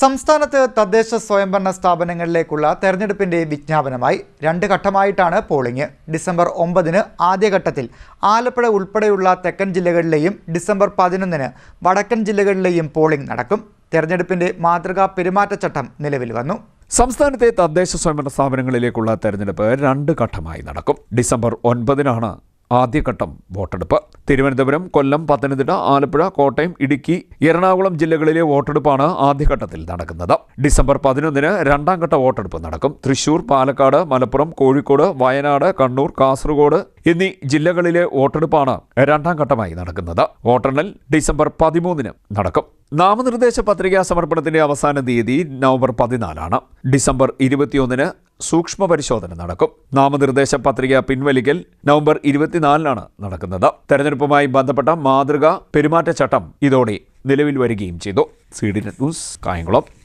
സംസ്ഥാനത്ത് തദ്ദേശ സ്വയംഭരണ സ്ഥാപനങ്ങളിലേക്കുള്ള തെരഞ്ഞെടുപ്പിന്റെ വിജ്ഞാപനമായി രണ്ട് ഘട്ടമായിട്ടാണ് പോളിംഗ്. ഡിസംബർ ഒമ്പതിന് ആദ്യഘട്ടത്തിൽ ആലപ്പുഴ ഉൾപ്പെടെയുള്ള തെക്കൻ ജില്ലകളിലെയും ഡിസംബർ പതിനൊന്നിന് വടക്കൻ ജില്ലകളിലെയും പോളിംഗ് നടക്കും. തെരഞ്ഞെടുപ്പിന്റെ മാതൃകാ പെരുമാറ്റച്ചട്ടം നിലവിൽ വന്നു. സംസ്ഥാനത്തെ തദ്ദേശ സ്വയംഭരണ സ്ഥാപനങ്ങളിലേക്കുള്ള തെരഞ്ഞെടുപ്പ് രണ്ട് ഘട്ടമായി നടക്കും. ഡിസംബർ ഒൻപതിനാണ് ആദ്യഘട്ടം വോട്ടെടുപ്പ്. തിരുവനന്തപുരം കൊല്ലം പത്തനംതിട്ട ആലപ്പുഴ കോട്ടയം ഇടുക്കി എറണാകുളം ജില്ലകളിലെ വോട്ടെടുപ്പാണ് ആദ്യഘട്ടത്തിൽ നടക്കുന്നത്. ഡിസംബർ പതിനൊന്നിന് രണ്ടാം ഘട്ട വോട്ടെടുപ്പ് നടക്കും. തൃശൂർ പാലക്കാട് മലപ്പുറം കോഴിക്കോട് വയനാട് കണ്ണൂർ കാസർഗോഡ് എന്നീ ജില്ലകളിലെ വോട്ടെടുപ്പാണ് രണ്ടാം ഘട്ടമായി നടക്കുന്നത്. വോട്ടെണ്ണൽ ഡിസംബർ പതിമൂന്നിന് നടക്കും. നാമനിർദ്ദേശ പത്രികാ സമർപ്പണത്തിന്റെ അവസാന തീയതി നവംബർ പതിനാലാണ്. ഡിസംബർ ഇരുപത്തിയൊന്നിന് സൂക്ഷ്മ പരിശോധന നടക്കും. നാമനിർദ്ദേശ പത്രിക പിൻവലിക്കൽ നവംബർ ഇരുപത്തിനാലിനാണ് നടക്കുന്നത്. തെരഞ്ഞെടുപ്പുമായി ബന്ധപ്പെട്ട മാതൃക പെരുമാറ്റച്ചട്ടം ഇതോടെ നിലവിൽ വരികയും ചെയ്തു. C D news Kayamkulam.